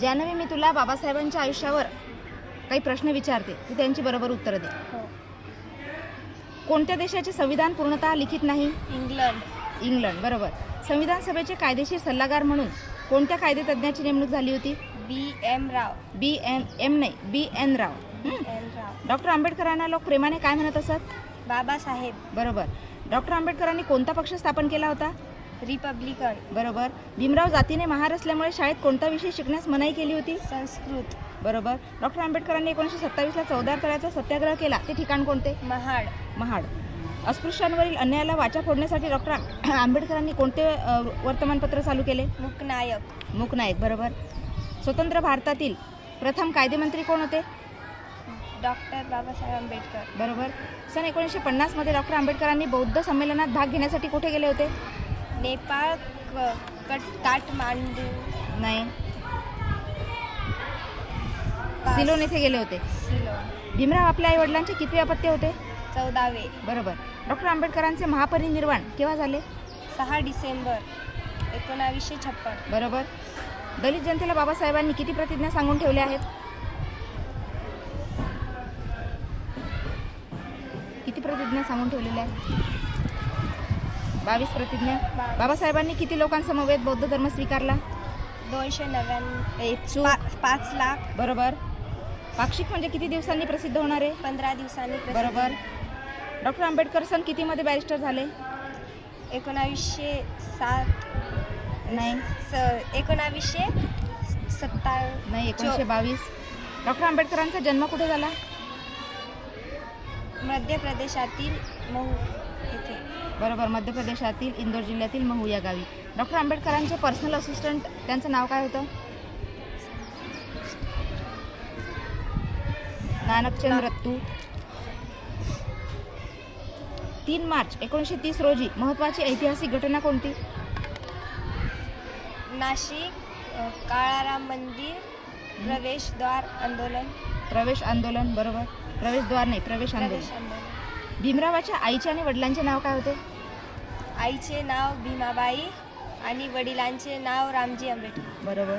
जानवी मी तुला बाबासाहेबांच्या आयुष्यावर काही प्रश्न विचारते तू त्यांची बरोबर उत्तरं दे. हो. कोणत्या देशाचे संविधान पूर्णतः लिखित नाही? इंग्लंड. इंग्लंड बरोबर. संविधान सभेचे कायदेशीर सल्लागार म्हणून कोणत्या कायदेतज्ञाची नेमणूक झाली होती? B M Rao. B M M नाही बी एन राव. डॉक्टर आंबेडकरांना लोक प्रेमाने काय म्हणत असत? बाबासाहेब. बरोबर. डॉक्टर आंबेडकरांनी कोणता पक्ष स्थापन केला होता? रिपब्लिकन. बरोबर. भीमराव जातीने महार असल्यामुळे शाळेत कोणता विषय शिकण्यास मनाई केली होती? संस्कृत. बरोबर. डॉक्टर आंबेडकरांनी एकोणीसशे सत्तावीसला चौदार तळ्याचा सत्याग्रह केला. ते ठिकाण कोणते? महाड. महाड. अस्पृश्यांवरील अन्यायाला वाचा फोडण्यासाठी डॉक्टर आंबेडकरांनी कोणते वर्तमानपत्र चालू केले? मुकनायक. मूकनायक. बरोबर. स्वतंत्र भारतातील प्रथम कायदेमंत्री कोण होते? डॉक्टर बाबासाहेब आंबेडकर. बरोबर. सन एकोणीसशे पन्नासमध्ये डॉक्टर आंबेडकरांनी बौद्ध संमेलनात भाग घेण्यासाठी कुठे गेले होते? नेपाळ कट काठमांडू. नाही. पास. सिलोन येथे गेले होते. सिलोन. भीमराव आपल्या आई वडिलांचे कितवे अपत्य होते? चौदावे. बरोबर. डॉक्टर आंबेडकरांचे महापरिनिर्वाण केव्हा झाले? सहा डिसेंबर एकोणावीसशे छप्पन. बरोबर. दलित जनतेला बाबासाहेबांनी किती प्रतिज्ञा सांगून ठेवल्या आहेत? किती प्रतिज्ञा सांगून ठेवलेल्या आहेत? बावीस प्रतिज्ञा. बाबासाहेबांनी किती लोकांसमवेत बौद्ध धर्म स्वीकारला? दोनशे नव्याण्णव. पाच लाख. बरोबर. पाक्षिक म्हणजे किती दिवसांनी प्रसिद्ध होणार आहे? पंधरा दिवसांनी. बरोबर. डॉक्टर आंबेडकर सन कितीमध्ये बॅरिस्टर झाले? एकोणावीसशे सात. नाही. स एकोणावीसशे सत्ता नाही एकोणीसशे बावीस. डॉक्टर आंबेडकरांचा जन्म कुठे झाला? मध्य प्रदेशातील येथे बरोबर. मध्य प्रदेशातील इंदोर जिल्ह्यातील महू या गावी. डॉक्टर आंबेडकरांचे पर्सनल असिस्टंट त्यांचं नाव काय होतं? नानकचंद रत्तू. तीन मार्च एकोणीसशे तीस रोजी महत्त्वाची ऐतिहासिक घटना कोणती? नाशिक काळाराम मंदिर प्रवेशद्वार आंदोलन. प्रवेश आंदोलन बरोबर. प्रवेशद्वार नाही प्रवेश आंदोलन. भीमरावाच्या आईचे आणि वडिलांचे नाव काय होते? आईचे नाव भीमाबाई आणि वडिलांचे नाव रामजी आंबेडकर. बरोबर.